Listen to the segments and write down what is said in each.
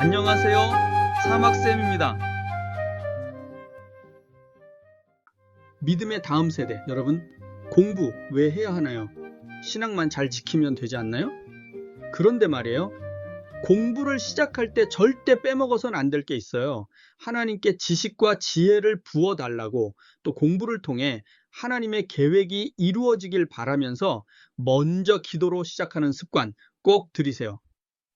안녕하세요. 사막쌤입니다. 믿음의 다음 세대, 여러분, 공부 왜 해야 하나요? 신앙만 잘 지키면 되지 않나요? 그런데 말이에요. 공부를 시작할 때 절대 빼먹어서는 안될 게 있어요. 하나님께 지식과 지혜를 부어 달라고 또 공부를 통해 하나님의 계획이 이루어지길 바라면서 먼저 기도로 시작하는 습관 꼭 들이세요.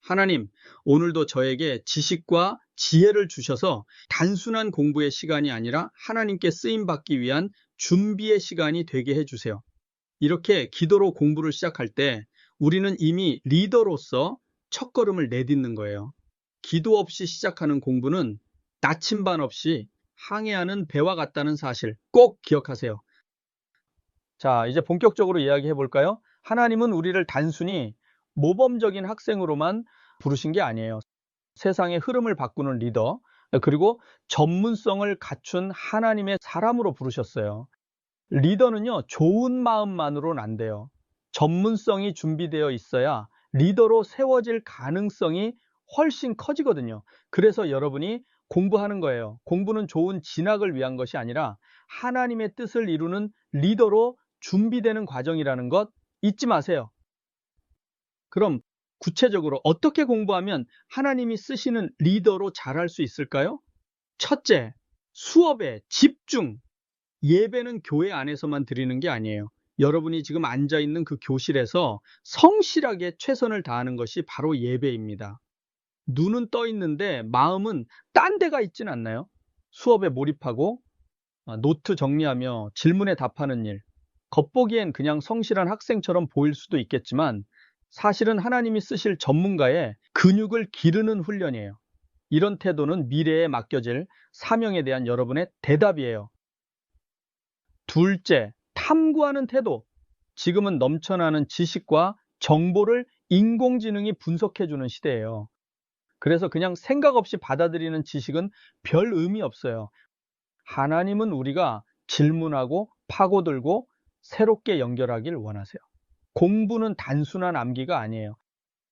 하나님, 오늘도 저에게 지식과 지혜를 주셔서 단순한 공부의 시간이 아니라 하나님께 쓰임 받기 위한 준비의 시간이 되게 해주세요. 이렇게 기도로 공부를 시작할 때 우리는 이미 리더로서 첫 걸음을 내딛는 거예요. 기도 없이 시작하는 공부는 나침반 없이 항해하는 배와 같다는 사실 꼭 기억하세요. 자, 이제 본격적으로 이야기해 볼까요? 하나님은 우리를 단순히 모범적인 학생으로만 부르신 게 아니에요. 세상의 흐름을 바꾸는 리더, 그리고 전문성을 갖춘 하나님의 사람으로 부르셨어요. 리더는요, 좋은 마음만으로는 안 돼요. 전문성이 준비되어 있어야 리더로 세워질 가능성이 훨씬 커지거든요. 그래서 여러분이 공부하는 거예요. 공부는 좋은 진학을 위한 것이 아니라 하나님의 뜻을 이루는 리더로 준비되는 과정이라는 것 잊지 마세요. 그럼 구체적으로 어떻게 공부하면 하나님이 쓰시는 리더로 잘할 수 있을까요? 첫째, 수업에 집중. 예배는 교회 안에서만 드리는 게 아니에요. 여러분이 지금 앉아 있는 그 교실에서 성실하게 최선을 다하는 것이 바로 예배입니다. 눈은 떠 있는데 마음은 딴 데가 있진 않나요? 수업에 몰입하고 아, 노트 정리하며 질문에 답하는 일. 겉보기엔 그냥 성실한 학생처럼 보일 수도 있겠지만 사실은 하나님이 쓰실 전문가의 근육을 기르는 훈련이에요. 이런 태도는 미래에 맡겨질 사명에 대한 여러분의 대답이에요. 둘째, 탐구하는 태도. 지금은 넘쳐나는 지식과 정보를 인공지능이 분석해주는 시대예요. 그래서 그냥 생각 없이 받아들이는 지식은 별 의미 없어요. 하나님은 우리가 질문하고 파고들고 새롭게 연결하길 원하세요. 공부는 단순한 암기가 아니에요.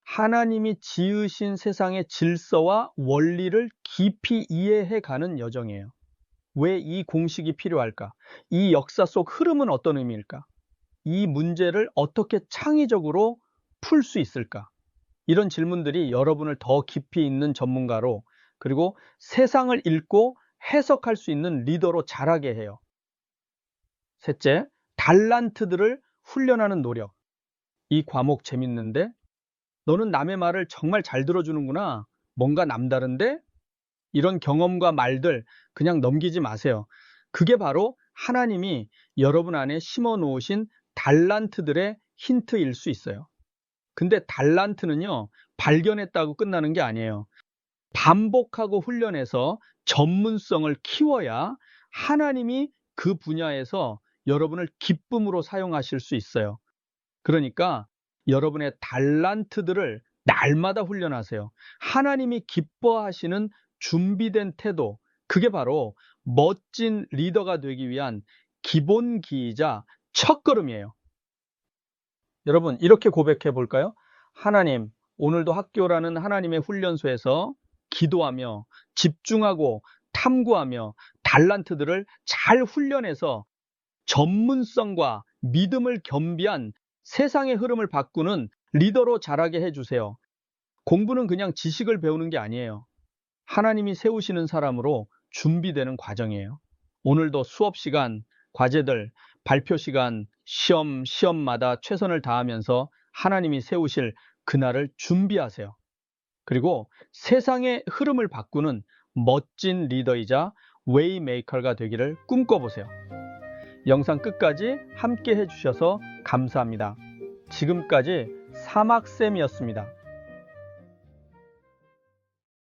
하나님이 지으신 세상의 질서와 원리를 깊이 이해해 가는 여정이에요. 왜 이 공식이 필요할까? 이 역사 속 흐름은 어떤 의미일까? 이 문제를 어떻게 창의적으로 풀 수 있을까? 이런 질문들이 여러분을 더 깊이 있는 전문가로 그리고 세상을 읽고 해석할 수 있는 리더로 자라게 해요. 셋째, 달란트들을 훈련하는 노력. 이 과목 재밌는데? 너는 남의 말을 정말 잘 들어주는구나. 뭔가 남다른데? 이런 경험과 말들 그냥 넘기지 마세요. 그게 바로 하나님이 여러분 안에 심어 놓으신 달란트들의 힌트일 수 있어요. 근데 달란트는요, 발견했다고 끝나는 게 아니에요. 반복하고 훈련해서 전문성을 키워야 하나님이 그 분야에서 여러분을 기쁨으로 사용하실 수 있어요. 그러니까 여러분의 달란트들을 날마다 훈련하세요. 하나님이 기뻐하시는 준비된 태도, 그게 바로 멋진 리더가 되기 위한 기본기이자 첫걸음이에요. 여러분, 이렇게 고백해 볼까요? 하나님, 오늘도 학교라는 하나님의 훈련소에서 기도하며 집중하고 탐구하며 달란트들을 잘 훈련해서 전문성과 믿음을 겸비한 세상의 흐름을 바꾸는 리더로 자라게 해주세요. 공부는 그냥 지식을 배우는 게 아니에요. 하나님이 세우시는 사람으로 준비되는 과정이에요. 오늘도 수업 시간, 과제들, 발표 시간, 시험, 시험마다 최선을 다하면서 하나님이 세우실 그날을 준비하세요. 그리고 세상의 흐름을 바꾸는 멋진 리더이자 웨이메이커가 되기를 꿈꿔보세요. 영상 끝까지 함께 해주셔서 감사합니다. 지금까지 사막쌤이었습니다.